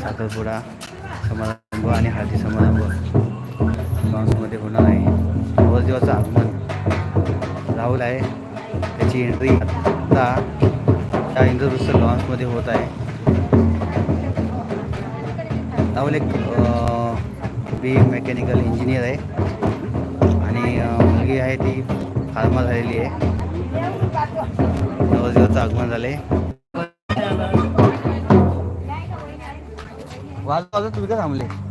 साखरपुडा समारंभ आणि हळदी समारंभ. लॉन्समध्ये होणार आहे. नवरदेवाचं आगमन. राहुल आहे. त्याची एंट्री आत्ता त्या इंद्रप्रस्थ लॉन्समध्ये होत आहे. राहुल एक बी मेकॅनिकल इंजिनियर आहे. आणि मुलगी आहे ती फार्मा झालेली आहे. नवरदेवाचं आगमन झाले. वाज वाजत तुम्ही का थांबले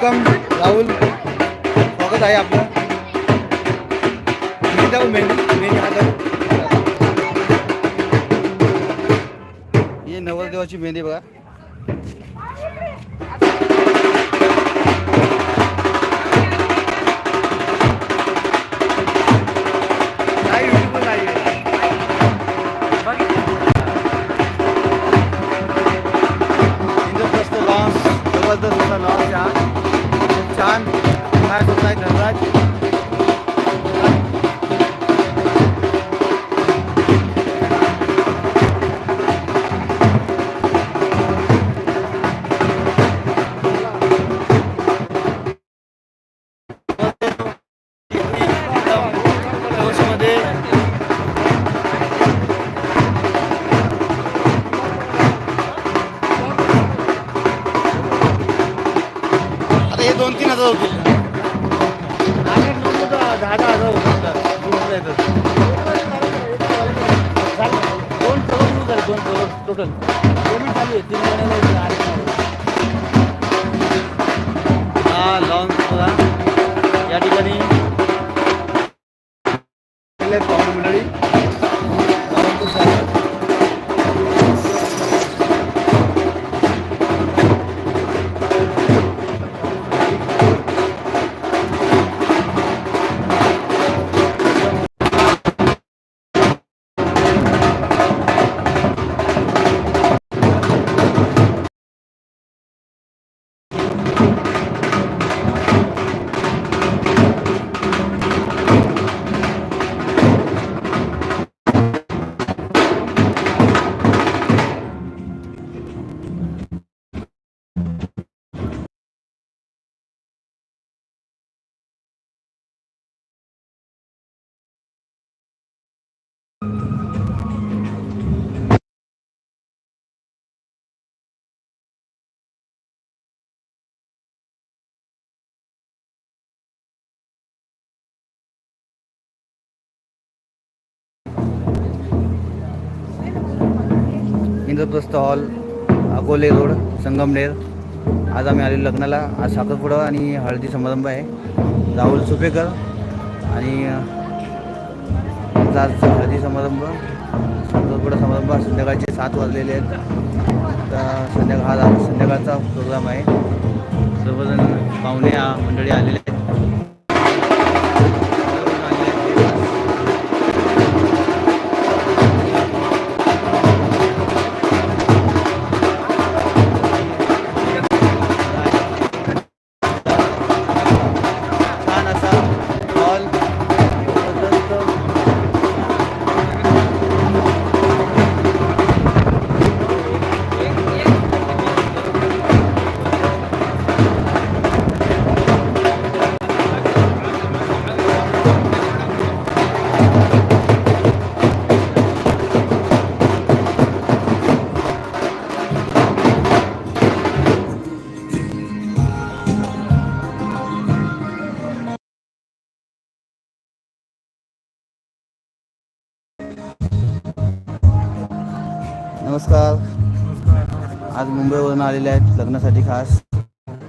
वेलकम राहुल स्वागत आहे आपलं. मी जाऊ मेन मेन हातात ही नवरदेवाची मेहंदी बघा. টোটাল পেমেন্ট চালিয়ে তিন इंद्रप्रस्थ हॉल अकोले रोड संगमनेर. आज आम्ही आलेलो लग्नाला. आज साखरपुडा आणि हळदी समारंभ आहे. राहुल सुपेकर आणि आज हळदी समारंभ साखरपुडा समारंभ. संध्याकाळचे सात वाजलेले आहेत. आता संध्याकाळ हा संध्याकाळचा प्रोग्राम आहे. सर्वजण पाहुणे मंडळी आलेले आहेत. नमस्कार. आज मुंबईवरून आलेले आहेत लग्नासाठी खास.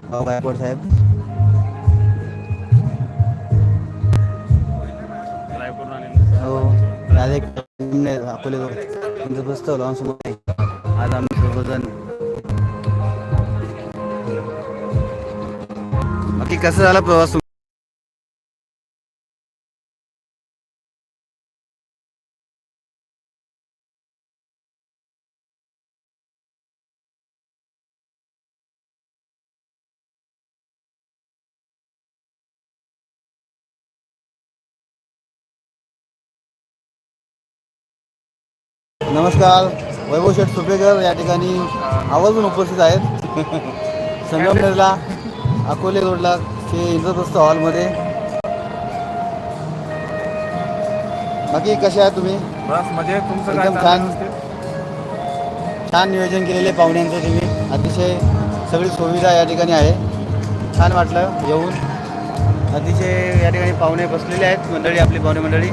भाऊ गायकवाड साहेब. हो डायरेक्ट अकोले इंद्रप्रस्थ लॉन्समोर आज आम्ही सर्वजण. बाकी कसं झाला प्रवास नमस्कार वैभव शेठ सुपेकर या ठिकाणी आवर्जून उपस्थित आहेत. संगमनेरला अकोले रोडला ते इंद्रप्रस्थ हॉलमध्ये. बाकी कसे आहात तुम्ही? बस म्हणजे तुमचं काय एकदम चाललंय छान. व्यवस्थित? छान नियोजन केलेले पाहुण्यांचं तुम्ही. अतिशय सगळी सुविधा या ठिकाणी आहे. छान वाटलं येऊन. अतिशय या ठिकाणी पाहुणे बसलेले आहेत. मंडळी आपली पाहुणे मंडळी.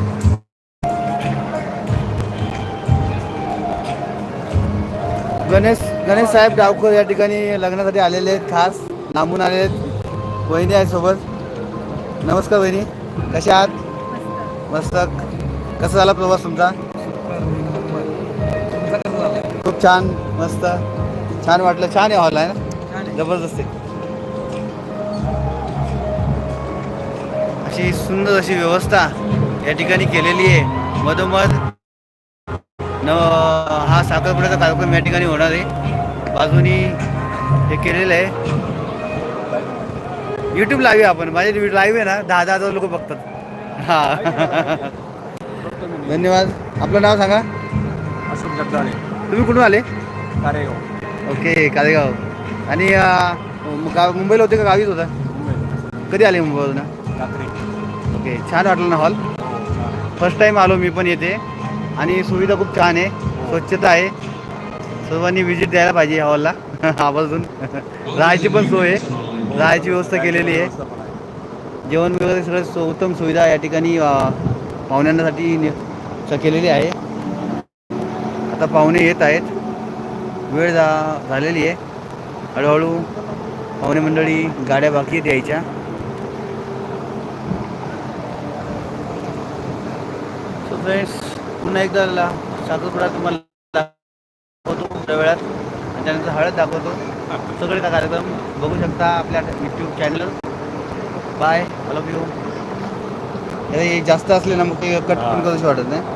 गणेश गणेश साहेब डावकर या ठिकाणी लग्नासाठी आलेले आहेत खास लांबून आलेले आहेत. वहिनी आहे सोबत. नमस्कार वहिनी. कशा आहात? मस्त. कसा झाला प्रवास तुमचा? खूप छान. मस्त. छान वाटलं. छान आहे हॉल आहे ना? जबरदस्त अशी सुंदर अशी व्यवस्था या ठिकाणी केलेली आहे. मधोमध न हा साखरपुड्याचा कार्यक्रम या ठिकाणी होणार आहे. बाजूनी हे केलेलं आहे. यूट्यूब लाईव्ह आहे आपण. माझे लाईव्ह आहे ना दहा दहा हजार लोक बघतात. हा. धन्यवाद. आपलं नाव सांगा. अशोक जगदाळे. तुम्ही कुठून आले? कारेगाव. ओके कालेगाव आणि मुंबईला होते का? गावीच होता? कधी आले मुंबईवरून? ओके छान वाटलं ना हॉल फर्स्ट टाईम आलो मी पण येते आणि सुविधा खूप छान आहे. स्वच्छता आहे. सर्वांनी व्हिजिट द्यायला पाहिजे या हॉलला आवर्जून. राहायची पण सोय आहे. राहायची व्यवस्था केलेली आहे. जेवण वगैरे सगळं उत्तम सुविधा या ठिकाणी पाहुण्यांसाठी नि- केलेली आहे. आता पाहुणे येत आहेत. वेळ जा झालेली आहे. हळूहळू पाहुणे मंडळी गाड्या बाकी आहेत यायच्या. फ्रेंड्स पुन्हा एकदा साखरपुडा तुम्हाला दाखवतो थोड्या वेळात. आणि त्यानंतर हळद दाखवतो. सगळे का कार्यक्रम बघू शकता आपल्या YouTube channel bye of you अरे हे जास्त असले ना मग ते कट पण करूशी वाटत नाही.